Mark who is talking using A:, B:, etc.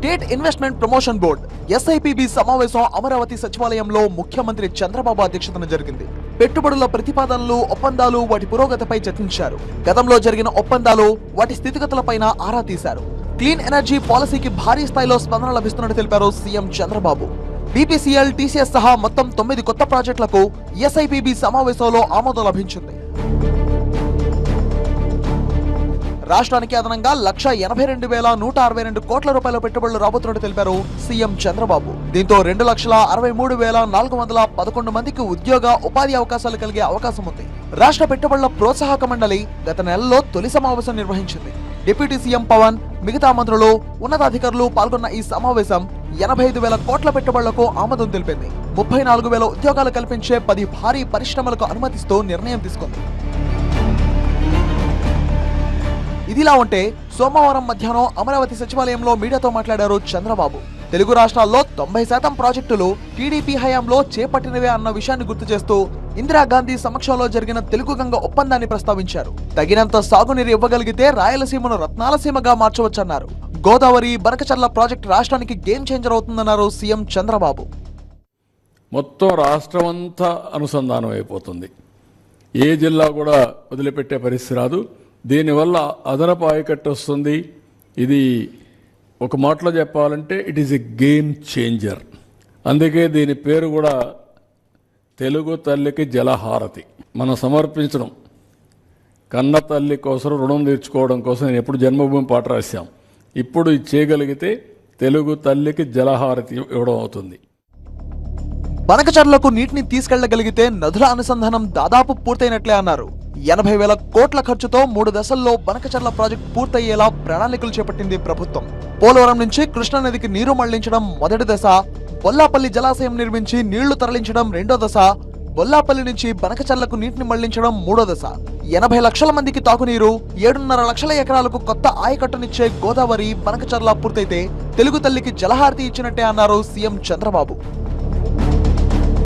A: State investment promotion board SIPB సమావేశం అమరావతి సచివాలయంలో ముఖ్యమంత్రి చంద్రబాబు అధ్యక్షతన జరిగింది. పెట్టుబడుల ప్రతిపాదనలు ఒప్పందాలు వాటి పురోగతిపై చర్చించారు. గతంలో జరిగిన ఒప్పందాలు వాటి స్థితిగతులపైన ఆరా తీశారు. క్లీన్ ఎనర్జీ పాలసీకి భారీ స్థాయిలో స్పందన లభిస్తున్నట్టు తెలిపారు సీఎం చంద్రబాబు. బీపీసీఎల్ టీసీఎస్ సహా మొత్తం తొమ్మిది కొత్త ప్రాజెక్టులకు ఎస్ఐపిబి సమావేశంలో ఆమోదం లభించింది. రాష్ట్రానికి అదనంగా లక్ష ఎనభై రెండు వేల నూట అరవై రెండు కోట్ల రూపాయల పెట్టుబడులు రాబోతున్నట్టు తెలిపారు సీఎం చంద్రబాబు. దీంతో రెండు లక్షల అరవై మూడు వేల నాలుగు వందల పదకొండు మందికి ఉద్యోగ ఉపాధి అవకాశాలు కలిగే అవకాశం ఉంది. రాష్ట్ర పెట్టుబడుల ప్రోత్సాహక మండలి గత నెలలో తొలి సమావేశం నిర్వహించింది. డిప్యూటీ సీఎం పవన్ మిగతా మంత్రులు ఉన్నతాధికారులు పాల్గొన్న ఈ సమావేశం ఎనభై ఐదు వేల కోట్ల పెట్టుబడులకు ఆమోదం తెలిపింది. ముప్పై నాలుగు వేల ఉద్యోగాలు కల్పించే పది భారీ పరిశ్రమలకు అనుమతిస్తూ నిర్ణయం తీసుకుంది. ఇదిలా ఉంటే సోమవారం మధ్యాహ్నం అమరావతి సచివాలయంలో మీడియాతో మాట్లాడారు చంద్రబాబు. తెలుగు రాష్ట్రాల్లో తొంభై శాతం ప్రాజెక్టులు టీడీపీ హయాంలో చేపట్టినవే అన్న విషయాన్ని గుర్తు చేస్తూ ఇందిరాగాంధీ సమక్షంలో జరిగిన తెలుగు గంగ ఒప్పందాన్ని ప్రస్తావించారు. తగినంత సాగునీరు ఇవ్వగలిగితే రాయలసీమను రత్నాలసీమగా మార్చవచ్చన్నారు. గోదావరి బనకచర్ల ప్రాజెక్టు రాష్ట్రానికి గేమ్ చేంజర్ అవుతుందన్నారు సీఎం చంద్రబాబు.
B: మొత్తం రాష్ట్రం అంతా అనుసంధానం అయిపోతుంది ఏ జిల్లా కూడా వదిలిపెట్టే పరిస్థితి రాదు. దీనివల్ల అదనపు ఆయకట్టు వస్తుంది. ఇది ఒక మాటలో చెప్పాలంటే it is a game changer అందుకే దీని పేరు కూడా తెలుగు తల్లికి జలహారతి. మనం సమర్పించడం. కన్న తల్లి కోసం రుణం తీర్చుకోవడం కోసం నేను ఎప్పుడు జన్మభూమి పాట రాశాం. ఇప్పుడు ఇది చేయగలిగితే తెలుగు తల్లికి జలహారతి ఇవ్వడం అవుతుంది.
A: బనకచర్లకు నీటిని తీసుకెళ్ళగలిగితే నదుల అనుసంధానం దాదాపు పూర్తయినట్లే అన్నారు. ఎనభై వేల కోట్ల ఖర్చుతో మూడు దశల్లో బనకచర్ల ప్రాజెక్టు పూర్తయ్యేలా ప్రణాళికలు చేపట్టింది ప్రభుత్వం. పోలవరం నుంచి కృష్ణానదికి నీరు మళ్ళించడం మొదటి దశ బొల్లాపల్లి జలాశయం నిర్మించి నీళ్ళు తరలించడం రెండో దశ బొల్లాపల్లి నుంచి బనకచర్లకు నీటిని మళ్ళించడం మూడో దశ. ఎనభై లక్షల మందికి తాగునీరు ఏడున్నర లక్షల ఎకరాలకు కొత్త ఆయకట్టునిచ్చే గోదావరి బనకచర్ల పూర్తయితే తెలుగు తల్లికి జలహారతి ఇచ్చినట్టే అన్నారు సీఎం చంద్రబాబు.